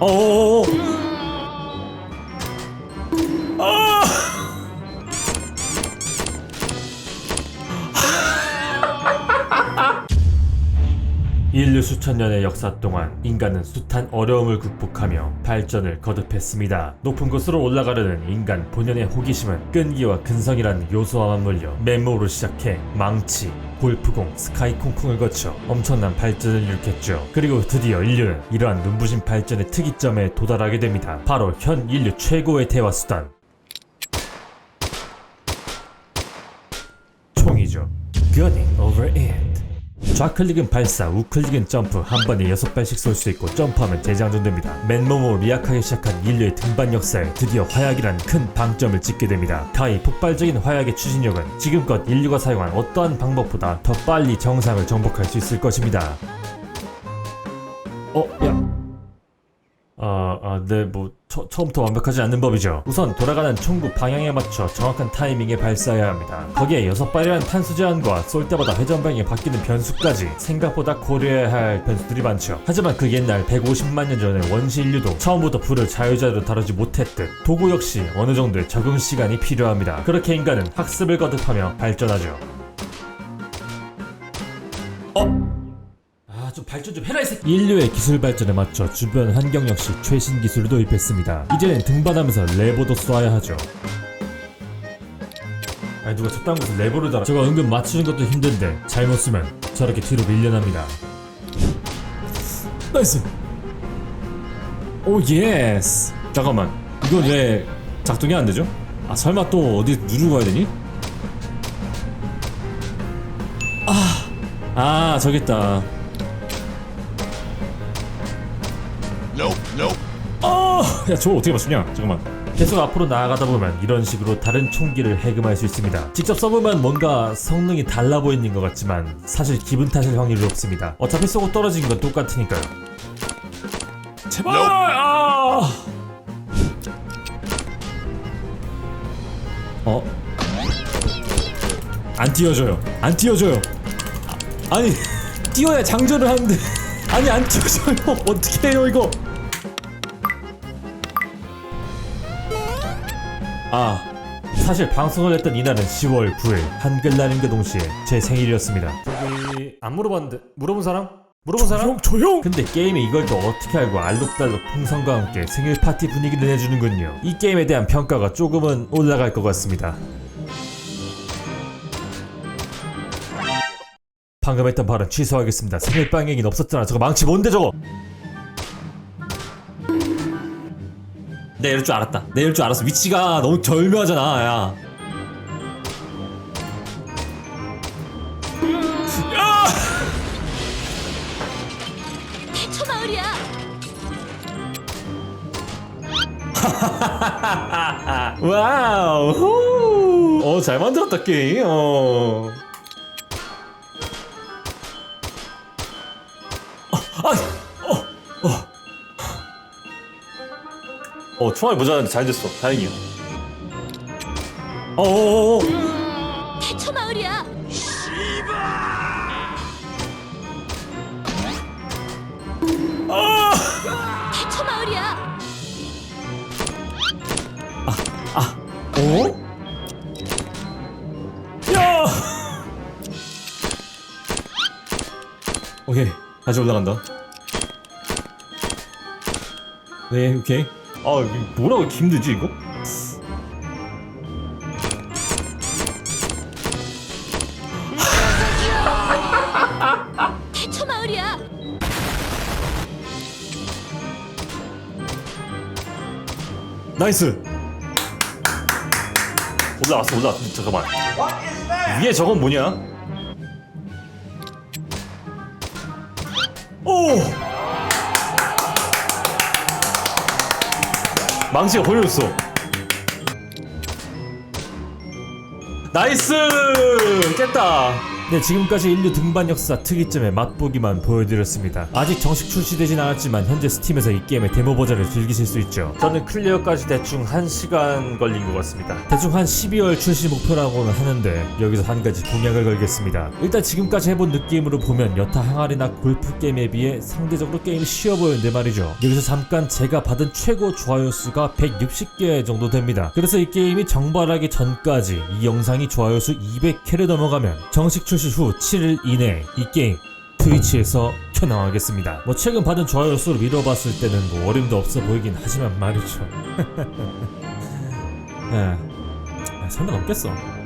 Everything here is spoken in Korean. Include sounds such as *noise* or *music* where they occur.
어어어. 아! *laughs* 인류 수천 년의 역사 동안 인간은 숱한 어려움을 극복하며 발전을 거듭했습니다. 높은 곳으로 올라가려는 인간 본연의 호기심은 끈기와 근성이라는 요소와 맞물려 맨몸으로 시작해 망치, 골프공, 스카이콩콩을 거쳐 엄청난 발전을 일으켰죠. 그리고 드디어 인류는 이러한 눈부신 발전의 특이점에 도달하게 됩니다. 바로 현 인류 최고의 대화 수단. 총이죠. It. 좌클릭은 발사, 우클릭은 점프, 한 번에 여섯 발씩 쏠 수 있고 점프하면 재장전됩니다. 맨몸으로 미약하게 시작한 인류의 등반 역사에 드디어 화약이란 큰 방점을 찍게 됩니다. 가히 폭발적인 화약의 추진력은 지금껏 인류가 사용한 어떠한 방법보다 더 빨리 정상을 정복할 수 있을 것입니다. 어, 야. 아, 아, 네, 뭐 처, 처음부터 완벽하지 않는 법이죠. 우선 돌아가는 총구 방향에 맞춰 정확한 타이밍에 발사해야 합니다. 거기에 여섯 발이라는 탄수 제한과 쏠 때마다 회전 방향이 바뀌는 변수까지 생각보다 고려해야 할 변수들이 많죠. 하지만 그 옛날 150만 년 전의 원시 인류도 처음부터 불을 자유자재로 다루지 못했듯 도구 역시 어느 정도의 적응 시간이 필요합니다. 그렇게 인간은 학습을 거듭하며 발전하죠. 어? 아, 좀 발전 좀 해라 이 새끼. 인류의 기술 발전에 맞춰 주변 환경 역시 최신 기술을 도입했습니다. 이제는 등반하면서 레버도 쏘아야 하죠. 아니 누가 저딴 곳에 레버를 달아 저거 은근 맞추는 것도 힘든데 잘못 쓰면 저렇게 뒤로 밀려납니다. 나이스. 오 예스. 잠깐만. 이건 왜 작동이 안 되죠? 아 설마 또 어디 누르고 가야 되니? 아, 아 저기 있다. 어, 야, 저걸 어떻게 맞추냐? 잠깐만. 계속 앞으로 나아가다 보면 이런 식으로 다른 총기를 해금할 수 있습니다. 직접 써보면 뭔가 성능이 달라 보이는 것 같지만 사실 기분 탓일 확률이 높습니다. 어차피 쏘고 떨어지는 건 똑같으니까요. 제발! 아! 어? 안 띄워줘요. 안 띄워줘요. 아, 아니, *laughs* 띄워야 장전을 하는데. 아니, 안 띄워줘요. *laughs* 어떻게 해요, 이거? 아 사실 방송을 했던 이날은 10월 9일 한글날인과 동시에 제 생일이었습니다 저기 안 물어봤는데 물어본 사람? 물어본 사람? 조용! 근데 게임이 이걸 또 어떻게 알고 알록달록 풍선과 함께 생일 파티 분위기를 내주는군요 이 게임에 대한 평가가 조금은 올라갈 것 같습니다 방금 했던 발언 취소하겠습니다 생일빵 얘기는 없었잖아 저거 망치 뭔데 저거 내 이럴 줄 알았다. 내 이럴 줄 알았어. 위치가 너무 절묘하잖아, 야. 태초 마을이야. *laughs* 와우. 후. 어, 잘 만들었다, 게임. 어. 어, 총알이 모자랐는데 잘 됐어. 다행이야. 어, 어, 어. 태초 마을이야. 태초 마을이야. 어? 야! 오케이 다시 올라간다. 네 오케이. 아 이거 뭐라고 이렇게 힘들지 이거? *laughs* 태초 마을이야. 나이스. 올라왔어 올라왔어 잠깐만. 위에 저건 뭐냐? 오! 망치가 보여줬어. 나이스! 깼다. 네, 지금까지 인류 등반 역사 특이점의 맛보기만 보여드렸습니다. 아직 정식 출시되진 않았지만 현재 스팀에서 이 게임의 데모 버전을 즐기실 수 있죠. 저는 클리어까지 대충 1시간 걸린 것 같습니다. 대충 한 12월 출시 목표라고는 하는데 여기서 한 가지 공약을 걸겠습니다. 일단 지금까지 해본 느낌으로 보면 여타 항아리나 골프 게임에 비해 상대적으로 게임이 쉬워 보이는데 말이죠. 여기서 잠깐 제가 받은 최고 좋아요 수가 160개 정도 됩니다. 그래서 이 게임이 정발하기 전까지 이 영상이 좋아요 수 200회를 넘어가면 정식 출시 후 7일 이내에 이 게임 트위치에서 켜나가겠습니다. 뭐 최근 받은 좋아요 수를 미뤄봤을 때는 뭐 어림도 없어 보이긴 하지만 말이죠. *laughs* 예. 아, 넘겠어.